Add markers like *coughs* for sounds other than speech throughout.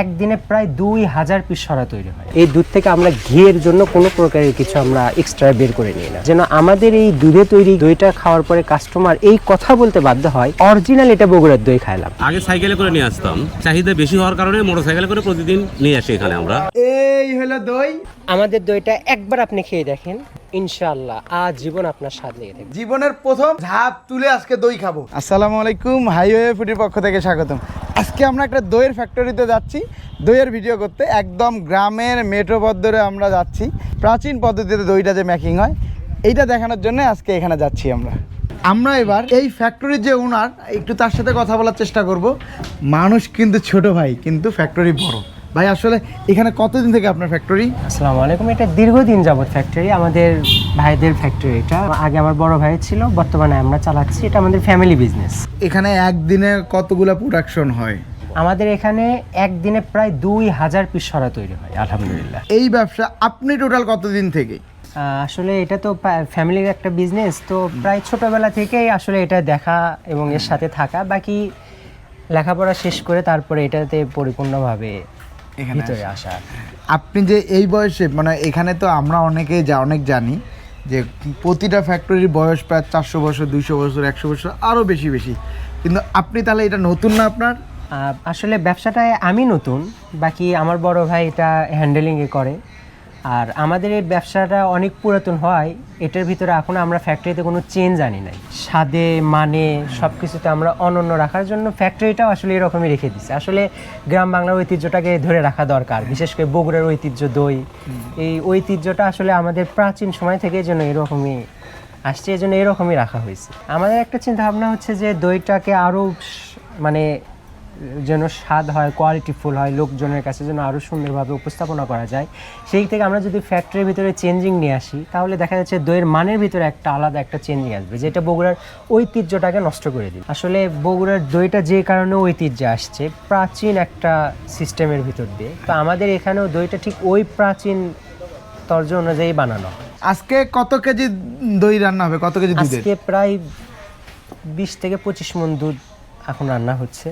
একদিনে প্রায় দুই হাজার পিস সরা তৈরি হয়। এই দুধ থেকে আমরা ঘিয়ের জন্য কোনো প্রকারের কিছু আমরা এক্সট্রা বের করে নিই না। যেন আমাদের এই দুধে তৈরি দইটা খাওয়ার পরে কাস্টমার এই কথা বলতে বাধ্য হয় অরিজিনাল এটা বগুড়ার দই খাইলাম। আগে সাইকেলে করে নিয়ে আসতাম। চাহিদা বেশি হওয়ার কারণে মোটর সাইকেলে করে প্রতিদিন নিয়ে আসি এখানে আমরা। এই হলো দই। আমাদের দইটা একবার আপনি খেয়ে দেখেন। ইনশাআল্লাহ আজীবন আপনার স্বাদ লেগে থাকবে। জীবনের প্রথম ঝাঁপ তুলে আজকে দই খাব। আসসালামু আলাইকুম হাইওয়ে ফুডির পক্ষ থেকে স্বাগতম। আজকে আমরা একটা দইয়ের ফ্যাক্টরিতে যাচ্ছি। দইয়ের ভিডিও করতে একদম গ্রামের মেট্রো বদ্দরে আমরা যাচ্ছি। প্রাচীন পদ্ধতিতে দইটা যে মেকিং হয় এইটা দেখানোর জন্য আজকে এখানে যাচ্ছি আমরা। আমরা এবার এই ফ্যাক্টরির যে ওনার একটু তার সাথে কথা বলার চেষ্টা করব। মানুষ কিন্তু ছোট ভাই কিন্তু ফ্যাক্টরি বড়। ভাই আসলে এখানে কতদিন থেকে আপনার ফ্যাক্টরি আসসালামু আলাইকুম। এটা দীর্ঘদিন যাবত ফ্যাক্টরি আমাদের ভাইদের ফ্যাক্টরি এটা। আগে আমার বড় ভাই ছিল বর্তমানে আমরা চালাচ্ছি। এটা আমাদের ফ্যামিলি বিজনেস এখানে একদিনে কতগুলো প্রোডাকশন হয়? আমাদের এখানে একদিনে প্রায় দুই হাজার পিস সরা তৈরি হয় আলহামদুলিল্লাহ। এই ব্যবসা আপনি টোটাল কতদিন থেকে? আসলে এটা তো ফ্যামিলির একটা বিজনেস তো প্রায় ছোটবেলা থেকেই আসলে এটা দেখা এবং এর সাথে থাকা। বাকি লেখাপড়া শেষ করে তারপরে এটাতে পরিপূর্ণভাবে ভিতরে আসা। আপনি যে এই বয়সে মানে এখানে তো আমরা অনেকে যা অনেক জানি যে প্রতিটা ফ্যাক্টরির বয়স প্রায় চারশো বছর দুইশো বছর একশো বছর আরও বেশি বেশি। কিন্তু আপনি তাহলে এটা নতুন না আপনার? আসলে ব্যবসাটায় আমি নতুন বাকি আমার বড় ভাই এটা হ্যান্ডেলিংয়ে করে। আর আমাদের এই ব্যবসাটা অনেক পুরাতন হয় এটার ভিতরে এখন আমরা ফ্যাক্টরিতে কোনো চেঞ্জ আনি নাই। স্বাদে মানে সব কিছুতে আমরা অনন্য রাখার জন্য ফ্যাক্টরিটাও আসলে এরকমই রেখে দিচ্ছে আসলে গ্রাম বাংলার ঐতিহ্যটাকে ধরে রাখা দরকার বিশেষ করে বগুড়ার ঐতিহ্য দই। এই ঐতিহ্যটা আসলে আমাদের প্রাচীন সময় থেকে যেন এরকমই আসছে এই জন্য এরকমই রাখা হয়েছে। আমাদের একটা চিন্তা ভাবনা হচ্ছে যে দইটাকে আরও মানে যেন স্বাদ হয় কোয়ালিটিফুল হয় লোকজনের কাছে যেন আরও সুন্দরভাবে উপস্থাপনা করা যায়। সেই থেকে আমরা যদি ফ্যাক্টরির ভিতরে চেঞ্জিং নিয়ে আসি তাহলে দেখা যাচ্ছে দইয়ের মানের ভিতরে একটা আলাদা একটা চেঞ্জিং আসবে যেটা বগুড়ার ঐতিহ্যটাকে নষ্ট করে দিবে। আসলে বগুড়ার দইটা যে কারণে ঐতিহ্যে আসছে প্রাচীন একটা সিস্টেমের ভিতর দিয়ে। তো আমাদের এখানেও দইটা ঠিক ওই প্রাচীন তর্জ অনুযায়ী বানানো হয়। আজকে কত কেজি দই রান্না হবে? কত কেজি দুধের? আজকে প্রায় বিশ থেকে পঁচিশ মন দুধ এখন রান্না হচ্ছে।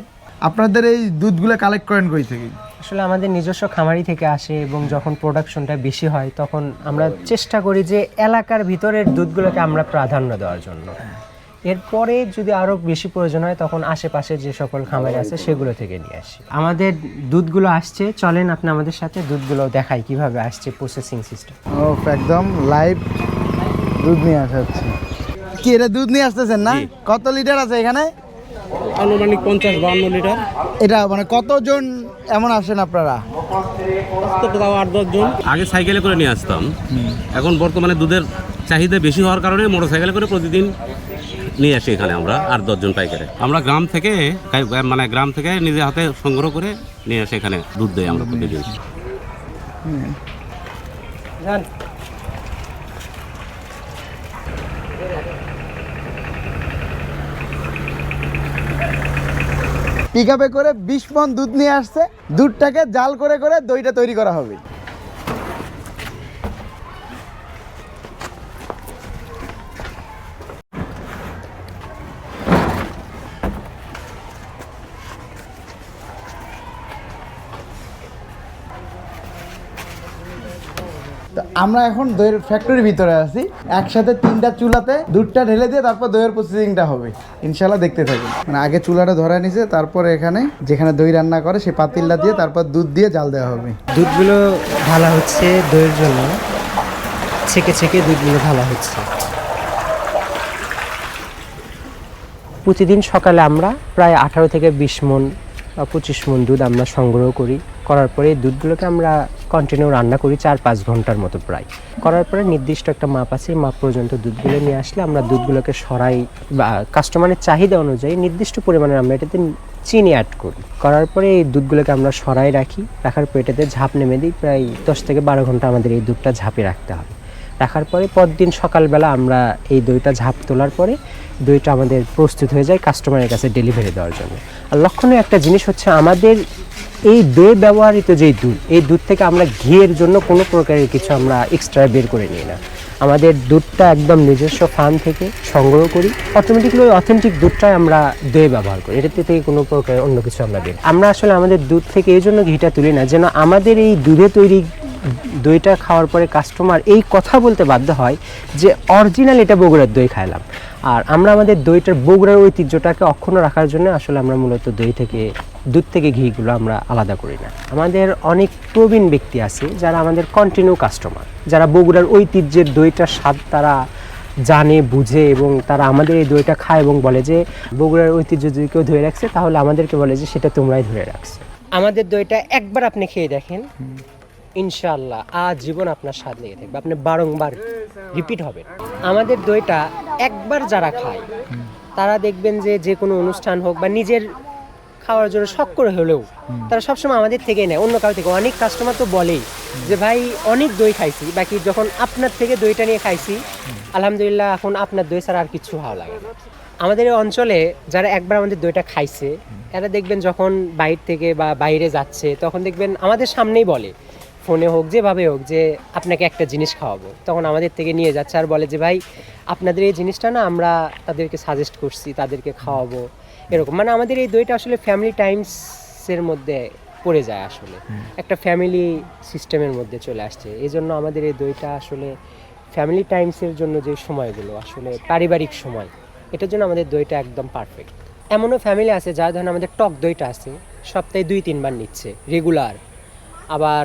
আপনাদের এই দুধগুলো কালেক্ট করেন কই থেকে? আসলে আমাদের নিজস্ব খামারি থেকে আসে এবং যখন প্রোডাকশনটা বেশি হয় তখন আমরা চেষ্টা করি যে এলাকার ভিতরের দুধগুলোকে আমরা প্রাধান্য দেওয়ার জন্য। এরপরে যদি আরও বেশি প্রয়োজন হয় তখন আশেপাশে যে সকল খামারি আছে সেগুলো থেকে নিয়ে আসি। আমাদের দুধগুলো আসছে। চলেন আপনি আমাদের সাথে দুধগুলো দেখাই কীভাবে আসছে প্রসেসিং সিস্টেম ও একদম লাইভ দুধ নিয়ে আসা হচ্ছে কি এটা দুধ নিয়ে আসতেছেন না? কত লিটার আছে এখানে? আনুমানিক পঞ্চাশ বান্ন লিটার। এটা মানে কতজন এমন আসেন আপনারা? তাও আট জন আগে সাইকেলে করে নিয়ে আসতাম। এখন বর্তমানে দুধের চাহিদা বেশি হওয়ার কারণে মোটর সাইকেলে করে প্রতিদিন নিয়ে আসি এখানে আমরা আট দশজন পাইকারে। আমরা গ্রাম থেকে মানে গ্রাম থেকে নিজে হাতে সংগ্রহ করে নিয়ে আসি এখানে দুধ দেয় আমরা প্রতিদিন। পিক করে বিশ মন দুধ নিয়ে আসছে। দুধটাকে জাল করে করে দইটা তৈরি করা হবে। আমরা এখন দইয়ের ফ্যাক্টরির ভিতরে আছি। একসাথে তিনটা চুলাতে, দুধটা ঢেলে দিয়ে তারপর দইয়ের প্রসেসিংটা হবে। ইনশাল্লাহ দেখতে থাকি মানে আগে চুলাটা ধরা নিছে, তারপর এখানে যেখানে দই রান্না করে সেই পাতিলটা দিয়ে তারপর দুধ দিয়ে জাল দেওয়া হবে। দুধগুলো ঢালা হচ্ছে দইয়ের জন্য। ছেঁকে ছেঁকে দুধগুলো ঢালা হচ্ছে। প্রতিদিন সকালে আমরা প্রায় আঠারো থেকে বিশ মন পঁচিশ মন দুধ আমরা সংগ্রহ করি। করার পরে দুধগুলোকে আমরা কন্টিনিউ রান্না করি চার পাঁচ ঘণ্টার মতো প্রায়। করার পরে নির্দিষ্ট একটা মাপ আছে মাপ পর্যন্ত দুধগুলো নিয়ে আসলে আমরা দুধগুলোকে সরাই বা কাস্টমারের চাহিদা অনুযায়ী নির্দিষ্ট পরিমাণে আমরা এটাতে চিনি অ্যাড করি। করার পরে এই দুধগুলোকে আমরা সরাই রাখি। রাখার পর এটাতে ঝাঁপ নেমে দিই, প্রায় দশ থেকে বারো ঘণ্টা আমাদের এই দুধটা ঝাঁপে রাখতে হবে। রাখার পরে পরদিন সকালবেলা আমরা এই দইটা ঝাঁপ তোলার পরে দইটা আমাদের প্রস্তুত হয়ে যায় কাস্টমারের কাছে ডেলিভারি দেওয়ার জন্য। আর লক্ষণীয় একটা জিনিস হচ্ছে আমাদের এই দই ব্যবহৃত যেই দুধ, এই দুধ থেকে আমরা ঘিয়ের জন্য কোনো প্রকারের কিছু আমরা এক্সট্রা বের করে নিই না। আমাদের দুধটা একদম নিজস্ব ফার্ম থেকে সংগ্রহ করি। অটোমেটিকলি ওই অথেন্টিক দুধটাই আমরা দই ব্যবহার করি। এটাতে থেকে কোনো প্রকার অন্য কিছু আমরা দিই আমরা আসলে আমাদের দুধ থেকে এই জন্য ঘিটা তুলি না, যেন আমাদের এই দুধে তৈরি দইটা খাওয়ার পরে কাস্টমার এই কথা বলতে বাধ্য হয় যে অরিজিনাল এটা বগুড়ার দই খাইলাম। আর আমরা আমাদের দইটার বগুড়ার ঐতিহ্যটাকে অক্ষুণ্ণ রাখার জন্য আসলে আমরা মূলত দই থেকে, দুধ থেকে ঘিগুলো আমরা আলাদা করি না। আমাদের অনেক প্রবীণ ব্যক্তি আছে যারা আমাদের কন্টিনিউ কাস্টমার যারা বগুড়ার ঐতিহ্যের দইটার স্বাদ তারা জানে, বুঝে এবং তারা আমাদের এই দইটা খায় এবং বলে যে, বগুড়ার ঐতিহ্য যদি কেউ ধরে রাখছে, তাহলে আমাদেরকে বলে যে, সেটা তোমরাই ধরে রাখছো। আমাদের দইটা একবার আপনি খেয়ে দেখেন। ইনশাআল্লাহ আজীবন আপনার স্বাদ লেগে থাকবে। আপনি বারংবার রিপিট হবে আমাদের দইটা একবার যারা খায়, তারা দেখবেন যে যে কোনো অনুষ্ঠান হোক বা নিজের খাওয়ার জন্য শখ করে হলেও তারা সবসময় আমাদের থেকে নেয়। অন্য কারও থেকে। অনেক কাস্টমার তো বলেই যে, ভাই, অনেক দই খাইছি। বাকি যখন আপনার থেকে দইটা নিয়ে খাইছি, আলহামদুলিল্লাহ এখন আপনার দই ছাড়া আর কিছু ভালো লাগে না। আমাদের অঞ্চলে যারা একবার আমাদের দইটা খাইছে, এরা দেখবেন যখন বাইরে থেকে বা বাইরে যাচ্ছে, তখন দেখবেন আমাদের সামনেই বলে ফোনে হোক যেভাবে হোক যে আপনাকে একটা জিনিস খাওয়াবো। তখন আমাদের থেকে নিয়ে যাচ্ছে আর বলে যে ভাই আপনাদের এই জিনিসটা না আমরা তাদেরকে সাজেস্ট করছি তাদেরকে খাওয়াবো। এরকম। মানে আমাদের এই দইটা আসলে ফ্যামিলি টাইমসের মধ্যে পড়ে যায় আসলে। একটা ফ্যামিলি সিস্টেমের মধ্যে চলে আসছে। এই জন্য আমাদের এই দইটা আসলে ফ্যামিলি টাইমসের জন্য যে সময়গুলো আসলে পারিবারিক সময় এটার জন্য আমাদের দইটা একদম পারফেক্ট এমনও ফ্যামিলি আছে যারা ধরেন আমাদের টক দইটা আছে সপ্তাহে দুই তিনবার নিচ্ছে রেগুলার আবার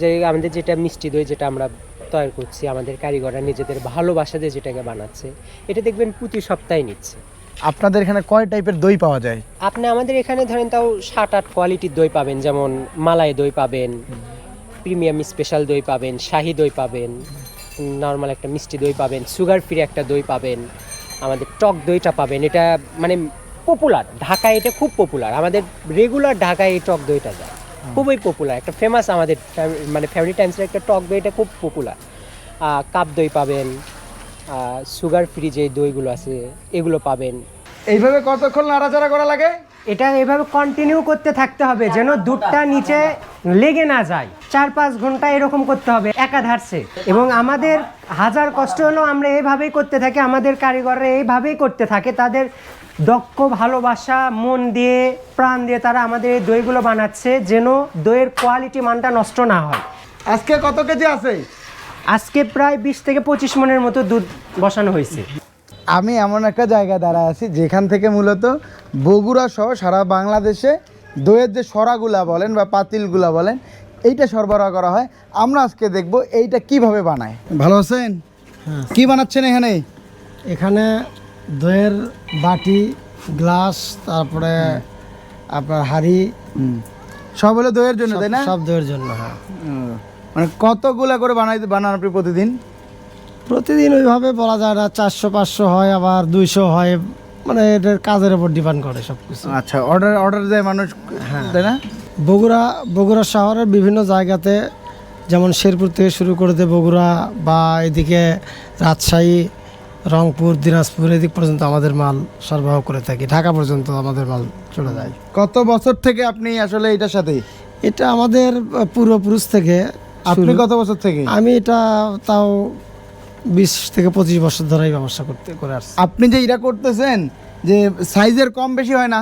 যে আমাদের যেটা মিষ্টি দই যেটা আমরা তৈরি করছি আমাদের কারিগররা নিজেদের ভালোবাসা দিয়ে যেটাকে বানাচ্ছে এটা দেখবেন প্রতি সপ্তাহে নিচ্ছে। আপনাদের এখানে কয় টাইপের দই পাওয়া যায়? আপনি আমাদের এখানে ধরেন তাও সাত আট কোয়ালিটির দই পাবেন যেমন মালাই দই পাবেন প্রিমিয়াম স্পেশাল দই পাবেন শাহি দই পাবেন নর্মাল একটা মিষ্টি দই পাবেন সুগার ফ্রি একটা দই পাবেন আমাদের টক দইটা পাবেন এটা মানে পপুলার ঢাকায় এটা খুব পপুলার আমাদের রেগুলার ঢাকায় এই টক দইটা যায়। খুবই পপুলার একটা ফেমাস আমাদের মানে ফ্যামিলি টাইমসের একটা টক দই এটা খুব পপুলার কাপ দই পাবেন সুগার ফ্রি যে দইগুলো আছে এগুলো পাবেন। এইভাবে কতক্ষণ নাড়াচাড়া করা লাগে? এটা এভাবে কন্টিনিউ করতে থাকতে হবে যেন দুধটা নিচে লেগে না যায়। চার পাঁচ ঘণ্টা এরকম করতে হবে একাধারসে এবং আমাদের হাজার কষ্ট হলেও আমরা এইভাবেই করতে থাকি আমাদের কারিগররা এইভাবেই করতে থাকে তাদের দক্ষ ভালোবাসা মন দিয়ে প্রাণ দিয়ে তারা আমাদের এই দইগুলো বানাচ্ছে যেন দইয়ের কোয়ালিটি মানটা নষ্ট না হয়। আজকে কত কেজি আছে? আজকে প্রায় বিশ থেকে পঁচিশ মনের মতো দুধ বসানো হয়েছে। আমি এমন একটা জায়গায় দাঁড়ায় আছি যেখান থেকে মূলত বগুড়া সহ সারা বাংলাদেশে দইয়ের যে সরাগুলা বলেন বা পাতিলগুলা বলেন এইটা সরবরাহ করা হয়। আমরা আজকে দেখব এইটা কীভাবে বানায়। ভালো আছেন? কি বানাচ্ছেন এখানে? এখানে দইয়ের বাটি গ্লাস তারপরে আপনার হাড়ি সব হলো দইয়ের জন্য তাই না? সব দইয়ের জন্য হ্যাঁ। মানে কতগুলা করে বানাই বানান আপনি প্রতিদিন? প্রতিদিন ওইভাবে বলা যায় না চারশো পাঁচশো হয় আবার দুইশো হয় মানে এটার কাজের উপর ডিপেন্ড করে সব কিছু আচ্ছা অর্ডার অর্ডার দেয় মানুষ হ্যাঁ। তাই না? বগুড়া বগুড়া শহরের বিভিন্ন জায়গাতে যেমন শেরপুর থেকে শুরু করে দিয়ে বগুড়া বা এদিকে রাজশাহী রংপুর দিনাজপুর এদিক পর্যন্ত আমাদের মাল সরবরাহ করে থাকি। ঢাকা পর্যন্ত আমাদের মাল চলে যায়। কত বছর থেকে আপনি আসলে এটার সাথে? এটা আমাদের পূর্বপুরুষ থেকে আপনি কত বছর থেকে? আমি এটা তাও বিশ থেকে পঁচিশ বছর ধরেই ব্যবসা করতে করে আসছি। আপনি যে এটা করতেছেন যে সাইজের কম বেশি হয় না?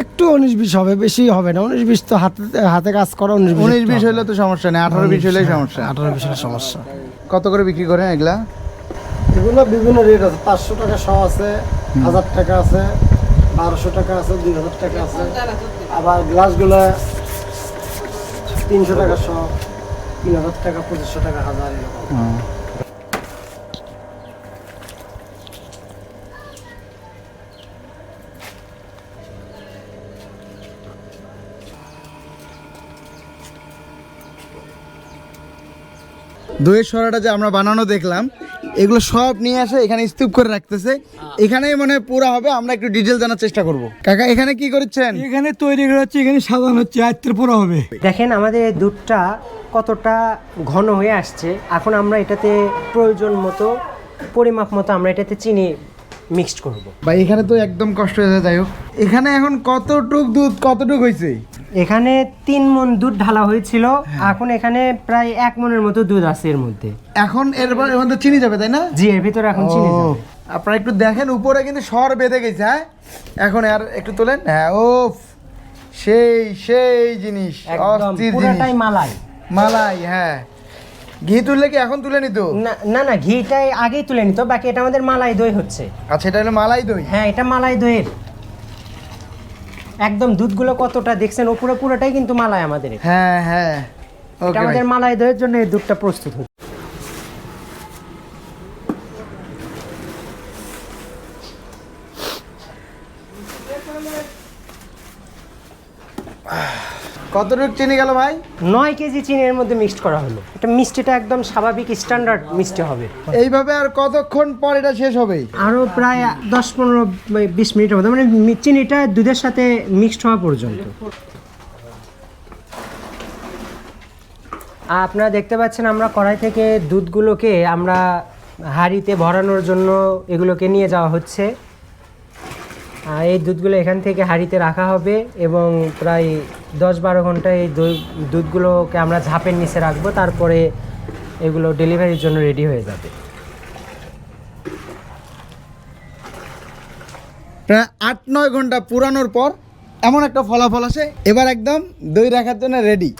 একটু উনিশ বিশ হবে বেশি হবে না। উনিশ বিশ তো হাতে হাতে কাজ করা উনিশ বিশ হলে তো সমস্যা নেই আঠারো বিশ হলেই সমস্যা। আঠারো বিশ হলে সমস্যা। কত করে বিক্রি করেন এগুলা? এগুলো বিভিন্ন রেট আছে। পাঁচশো টাকা শ আছে হাজার টাকা আছে বারোশো টাকা আছে দুই হাজার টাকা আছে। আবার গ্লাসগুলো তিনশো টাকা সহ তিন হাজার টাকা পঁচিশশো টাকা হাজার এরকম। দইয়ের সরাটা যে আমরা বানানো দেখলাম এগুলো সব নিয়ে আসে এখানে স্তূপ করে রাখতেছে। এখানেই মানে পুরো পুরা হবে আমরা একটু ডিটেল জানার চেষ্টা করব। কাকা এখানে কি করছেন? এখানে তৈরি করা হচ্ছে এখানে সাজানো হচ্ছে আয়ত্তের পুরো হবে। দেখেন আমাদের দুধটা কতটা ঘন হয়ে আসছে। এখন আমরা এটাতে প্রয়োজন মতো পরিমাপ মতো আমরা এটাতে চিনি মিক্সড করব। ভাই এখানে তো একদম কষ্ট হয়ে যায় যাই হোক। এখানে এখন কতটুক দুধ কতটুক হয়েছে এখানে তিন মন দুধ ঢালা হয়েছিল এখন এখানে প্রায় এক মনের মতো দুধ আছে এর মধ্যে। এখন এর এর মধ্যে চিনি যাবে তাই না? জি এর ভিতরে এখন চিনি যাবে। আপনারা একটু দেখেন উপরে কিন্তু সর বেঁধে গেছে হ্যাঁ? এখন আর একটু তোলেন হ্যাঁ ও সেই সেই জিনিস অস্থির পুরাটাই জিনিস। মালাই। মালাই হ্যাঁ। ঘি তুললে কি এখন তুলে নিত? না না ঘিটাই আগেই তুলে নিত বাকি এটা আমাদের মালাই দই হচ্ছে। আচ্ছা এটা হলো মালাই দই? হ্যাঁ এটা মালাই দইয়ের। একদম দুধগুলো কতটা দেখছেন ওপরে পুরোটাই কিন্তু মালাই আমাদের। হ্যাঁ হ্যাঁ। এটা আমাদের মালাই দইয়ের জন্য এই দুধটা প্রস্তুত হচ্ছে। কতটুকু চিনি গেল ভাই? নয় কেজি চিনির মধ্যে মিক্সড করা হলো। এটা মিষ্টিটা একদম স্বাভাবিক স্ট্যান্ডার্ড মিষ্টি হবে। এইভাবে আর কতক্ষণ পর এটা শেষ হবে? আরও প্রায় দশ পনেরো বিশ মিনিটের মধ্যে মানে চিনিটা দুধের সাথে মিক্সড হওয়া পর্যন্ত। আপনারা দেখতে পাচ্ছেন আমরা কড়াই থেকে দুধগুলোকে আমরা হাঁড়িতে ভরানোর জন্য এগুলোকে নিয়ে যাওয়া হচ্ছে। এই দুধগুলো এখান থেকে হাঁড়িতে রাখা হবে এবং প্রায় দশ বারো ঘণ্টা এই দই- দুধগুলোকে আমরা ঝাঁপের নিচে রাখব তারপরে এগুলো ডেলিভারির জন্য রেডি হয়ে যাবে। প্রায় আট নয় ঘণ্টা পুরানোর পর এমন একটা ফলাফল আসে এবার একদম দই রাখার জন্য রেডি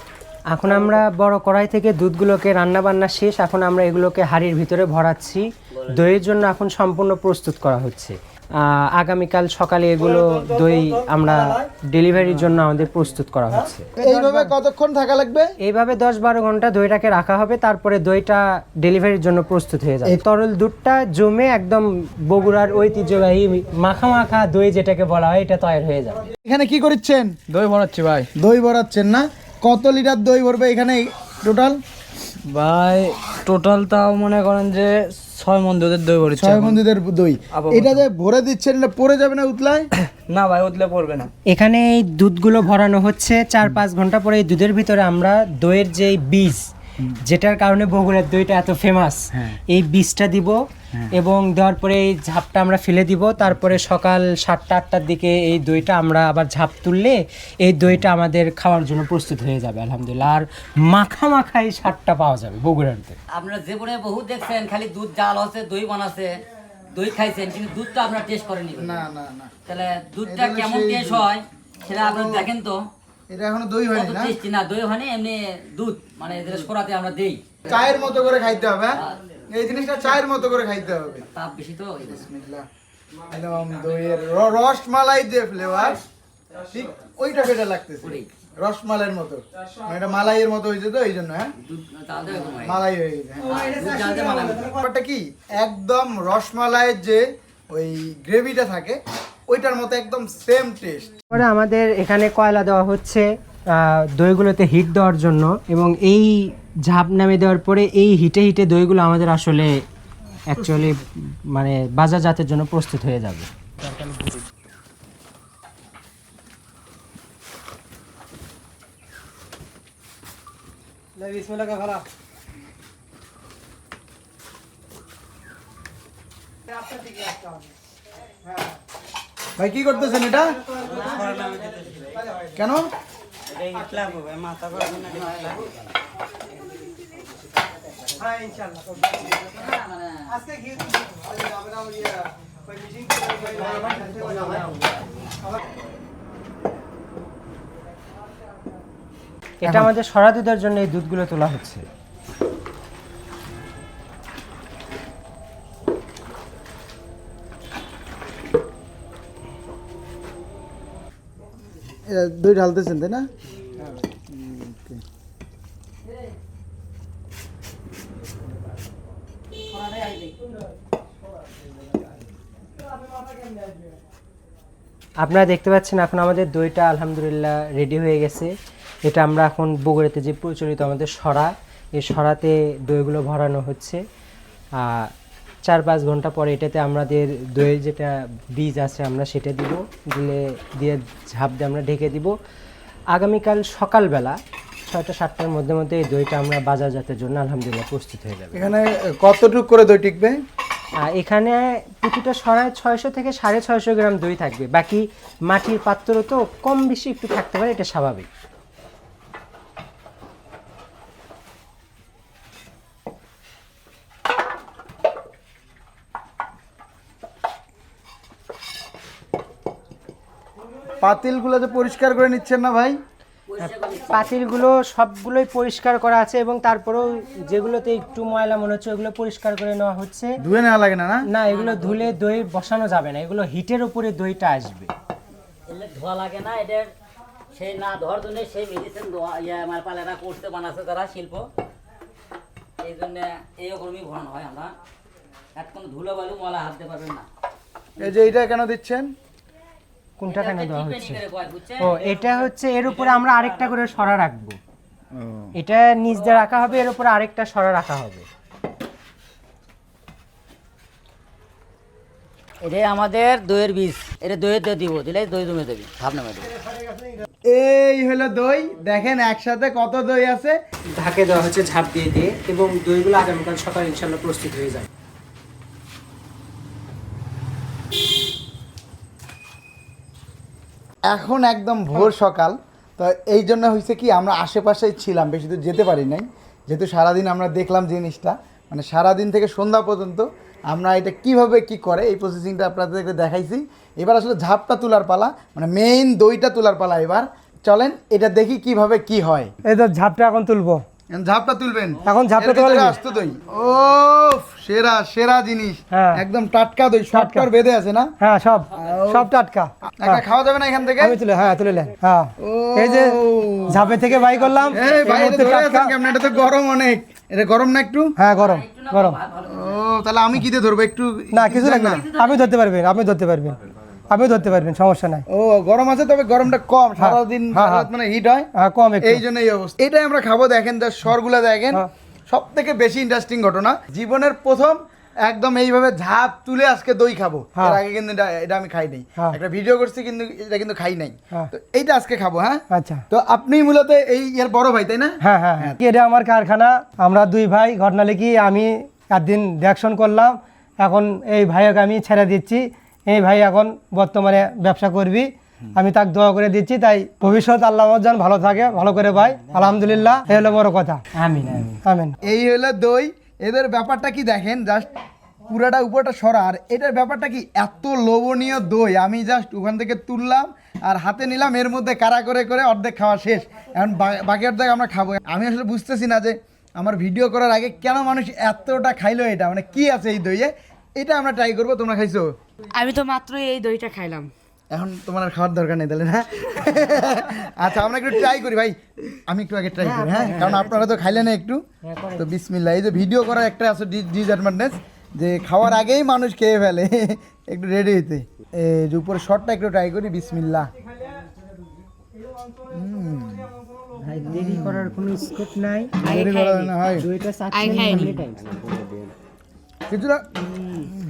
এখন আমরা বড় কড়াই থেকে দুধগুলোকে রান্না বান্না শেষ এখন আমরা এগুলোকে হাঁড়ির ভিতরে ভরাচ্ছি। দইয়ের জন্য এখন সম্পূর্ণ প্রস্তুত করা হচ্ছে। আগামীকাল সকালে এগুলো দই আমরা ডেলিভারির জন্য আমাদের প্রস্তুত করা হচ্ছে। এইভাবে কতক্ষণ থাকা লাগবে? এইভাবে দশ বারো ঘণ্টা দইটাকে রাখা হবে তারপরে দইটা ডেলিভারির জন্য প্রস্তুত হয়ে যাবে। তরল দুধটা জমে একদম বগুড়ার ঐতিহ্যবাহী মাখা মাখা দই যেটাকে বলা হয় এটা তৈরি হয়ে যাবে। এখানে কি করছেন দই ভরাচ্ছি ভাই। দই ভরাচ্ছেন না? কত লিটার দই ভরবে এখানে টোটাল? ভাই টোটাল তাও মনে করেন যে ছয় মন দুধের দই ভরে ছয় বন্ধুদের দই। এটা যে ভরে দিচ্ছেন এটা পড়ে যাবে না উতলায়? *coughs* না ভাই উতলে পড়বে না। এখানে এই দুধগুলো ভরানো হচ্ছে চার পাঁচ ঘণ্টা পরে এই দুধের ভিতরে আমরা দইয়ের যে বীজ যেটার কারণে বগুড়ার দইটা এত ফেমাস এই বীজটা দিব এবং দেওয়ার পরে এই ঝাপটা আমরা ফেলে দিব। তারপরে সকাল সাতটা আটটার দিকে এই দইটা আমরা আবার ঝাপ তুললে এই দইটা আমাদের খাওয়ার জন্য প্রস্তুত হয়ে যাবে আলহামদুলিল্লাহ। আর মাখা মাখা এই স্বাদটা পাওয়া যাবে বগুড়ার দই। আপনারা জীবনে বহু দেখছেন খালি দুধ জাল আছে দই বানাচ্ছে দই খাইছেন কিন্তু দুধটা আপনারা টেস্ট করেনি না না না। তাহলে দুধটা কেমন টেস্ট হয় সেটা আপনারা দেখেন তো। এটা এখনও দই হয়নি না? টেস্টি না দই হয়নি এমনি দুধ মানে এদের সরাতে আমরা দেই। চায়ের মতো করে খাইতে হবে হ্যাঁ? এই জিনিসটা চায়ের মতো করে খাইতে হবে। তাপ বেশি তো বিসমিল্লাহ। একদম দইয়ের রসমালাই যে ফ্লেভার ঠিক ওইটা বেটা লাগতেছে। রসমালাইয়ের মতো। মানে এটা মালাইয়ের মতো হয়েছে তো এই জন্য হ্যাঁ। মালাই হয়ে গেছে হ্যাঁ। ব্যাপারটা কি? একদম রসমালাইয়ের যে ওই গ্রেভিটা থাকে ওইটার মতো একদম সেম টেস্ট পরে আমাদের এখানে কয়লা দেওয়া হচ্ছে দইগুলোতে হিট দেওয়ার জন্য এবং এই ঝাপ নামে দেওয়ার পরে এই হিটে হিটে দইগুলো আমাদের আসলে অ্যাকচুয়ালি মানে বাজারজাতের জন্য প্রস্তুত হয়ে যাবে। ভাই কি করতেছেন এটা? কেন? এটা আমাদের সরা দুধের জন্য এই দুধগুলো তোলা হচ্ছে। দই ঢালতেছেন, তাই না? আপনারা দেখতে পাচ্ছেন এখন আমাদের দইটা আলহামদুলিল্লাহ রেডি হয়ে গেছে। এটা আমরা এখন বগুড়াতে যে প্রচলিত আমাদের সরা এই সরাতে দইগুলো ভরানো হচ্ছে। চার পাঁচ ঘণ্টা পরে এটাতে আমাদের দইয়ের যেটা বীজ আছে আমরা সেটা দিব দিলে দিয়ে ঝাঁপ দিয়ে আমরা ঢেকে দিব। আগামীকাল সকালবেলা ছয়টা সাতটার মধ্যে মধ্যে এই দইটা আমরা বাজারজাতের জন্য আলহামদুলিল্লাহ প্রস্তুত হয়ে যাবে। এখানে কতটুকু করে দই টিকবে? এখানে প্রতিটা সরায় ছয়শো থেকে সাড়ে ছয়শো গ্রাম দই থাকবে। বাকি মাটির পাত্র তো কম বেশি একটু থাকতে পারে এটা স্বাভাবিক। পাতিলগুলো যে পরিষ্কার করে নিচ্ছেন না ভাই? পাতিলগুলো সবগুলোই পরিষ্কার করা আছে এবং তারপরেও যেগুলোতে একটু ময়লা মনে হচ্ছে ওগুলো পরিষ্কার করে নেওয়া হচ্ছে। ধুয়ে নেওয়া লাগে না না? না এগুলো ধুলে দই বসানো যাবে না। এগুলো হিটের উপরে দইটা আসবে। এলে ধোয়া লাগে না এটার সেই না ধোয়ার জন্য সেই মেডিসিন ইয়ে আমার পালেরা করতে বানাচ্ছে তারা শিল্প। এই জন্য এই কর্মী ভরানো হয় আমরা। এক কোনো ধুলো বালু মলা হাত দিতে পারবেন না। এই যে এইটা কেন দিচ্ছেন? কোনটা কেন দেওয়া হচ্ছে? ও এটা হচ্ছে এর উপরে আমরা আরেকটা করে সরা রাখব। এটা নিচ দিয়ে রাখা হবে এর উপরে আরেকটা সরা রাখা হবে। এটাই আমাদের দইয়ের বীজ। এটা দইয়ের দিয়ে দিব দিলে দই জমে দেবি ভাব নামে দেবে এই হলো দই। দেখেন একসাথে কত দই আছে। ঢাকে দেওয়া হচ্ছে ঝাঁপ দিয়ে দিয়ে এবং দইগুলো আগামীকাল সকাল ইনশাল্লাহ প্রস্তুত হয়ে যাবে। এখন একদম ভোর সকাল তো এই জন্য হয়েছে কি আমরা আশেপাশেই ছিলাম বেশি দূর যেতে পারি নাই। যেহেতু সারাদিন আমরা দেখলাম জিনিসটা মানে সারাদিন থেকে সন্ধ্যা পর্যন্ত আমরা এটা কীভাবে কি করে এই প্রসেসিংটা আপনাদেরকে দেখাইছি। এবার আসলে ঝাপটা তোলার পালা মানে মেইন দইটা তোলার পালা এবার। চলেন এটা দেখি কীভাবে কি হয়। এই তো ঝাপটা এখন তুলবো। ঝাপটা তুলবেন? এখন ঝাপটা তোলা আসতো দই। ও সেরা সেরা জিনিস। হ্যাঁ। একদম টাটকা দই সবটার বেঁধে আছে না? হ্যাঁ সব। সব টাটকা। একটা খাওয়া যাবে না এখান থেকে? আমি তুলে হ্যাঁ তুলে নেন। হ্যাঁ। এই যে ঝাপে থেকে বাই করলাম এই ভাই। কেমন? এটা তো গরম অনেক। এটা গরম না একটু? হ্যাঁ গরম গরম। ও তাহলে আমি কি দিয়ে ধরবো? একটু না কিছু লাগবে না। আপনি ধরতে পারবেন আপনি ধরতে পারবেন। আপনি ধরতে পারবেন সমস্যা নাই। ও গরম আছে তবে গরমটা কম। সারাদিন হ্যাঁ, সারা রাত মানে হিট হয়। হ্যাঁ কম একটু। এই জন্য এই অবস্থা। এটাই আমরা খাব দেখেন যা স্বরগুলা দেখেন। হ্যাঁ। সব থেকে বেশি ইন্টারেস্টিং ঘটনা। জীবনের প্রথম একদম এইভাবে ঝাঁপ তুলে আজকে দই খাব। হ্যাঁ। এর আগে কিন্তু এটা- আমি খাই নাই। হ্যাঁ। একটা ভিডিও করছি কিন্তু এটা কিন্তু খাই নাই। হ্যাঁ। তো এইটা আজকে খাব হ্যাঁ? আচ্ছা। তো আপনি মূলত এই এর বড় ভাই তাই না? হ্যাঁ হ্যাঁ। এটা আমার কারখানা? আমরা দুই ভাই ঘটনা লিখি আমি একদিন দেখশন করলাম। এখন এই ভাইকে আমি ছেড়ে দিচ্ছি। এই ভাই এখন বর্তমানে ব্যবসা করবি। আমি তাকে দোয়া করে দিচ্ছি। তাই ভবিষ্যৎ আল্লাহ যেন ভালো থাকে ভালো করে ভাই। আলহামদুলিল্লাহ এই হলো বড় কথা। আমিন। আমিন। এই হলো দই। এদের ব্যাপারটা কি দেখেন? জাস্ট পুরাটা উপরটা সরা আর এটার ব্যাপারটা কি? এত লোভনীয় দই। আমি জাস্ট ওখান থেকে তুললাম আর হাতে নিলাম। এর মধ্যে কারা করে করে অর্ধেক খাওয়া শেষ। এখন বাকি অর্ধেক আমরা খাব। আমি আসলে বুঝতেছি না যে আমার ভিডিও করার আগে কেন মানুষ এতটা খাইলো এটা? মানে কি আছে এই দইয়ে? এটা আমরা ট্রাই করব। তোমরা খাইছো? আমি তো মাত্র এই দইটা খাইলাম। এখন তোমার আর খাওয়ার দরকার নেই তাহলে না আচ্ছা আমরা একটু ট্রাই করি ভাই। আমি একটু আগে ট্রাই করি হ্যাঁ? কারণ আপনারা তো খাইলেন না একটু তো বিসমিল্লা এই যে ভিডিও করার একটা আছে ডিসঅ্যাডভান্টেজ যে খাওয়ার আগেই মানুষ খেয়ে ফেলে। একটু রেডি হইতে। এই যে উপরে শর্টটা একটু ট্রাই করি বিসমিল্লা দেরি করার কোনো স্কোপ নাই। দেরি করা না। হয়। দইটা কিছুটা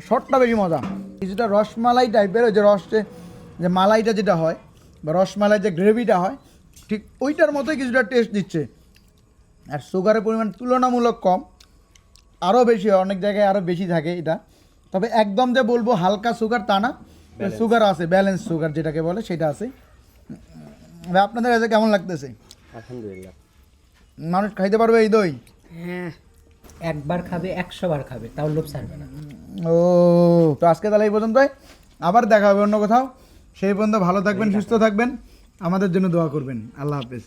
শর্টটা বেশি মজা। কিছুটা রসমালাই টাইপের ওই যে রসে যে মালাইটা যেটা হয় বা রসমালাই যে গ্রেভিটা হয় ঠিক ওইটার মতোই কিছুটা টেস্ট দিচ্ছে। আর সুগারের পরিমাণ তুলনামূলক কম আরও বেশি হয় অনেক জায়গায় আরও বেশি থাকে এটা। তবে একদম যে বলব হালকা সুগার তা না সুগার আছে ব্যালেন্স সুগার যেটাকে বলে সেটা আছে। আপনাদের কাছে কেমন লাগতেছে? আলহামদুলিল্লাহ। মানুষ খাইতে পারবে এই দই? হ্যাঁ একবার খাবে একশো বার খাবে তাও লোভ ছাড়বে না। ও তো আজকে তাহলে এই পর্যন্ত আবার দেখা হবে অন্য কোথাও। সেই পর্যন্ত ভালো থাকবেন সুস্থ থাকবেন। আমাদের জন্য দোয়া করবেন। আল্লাহ হাফেজ।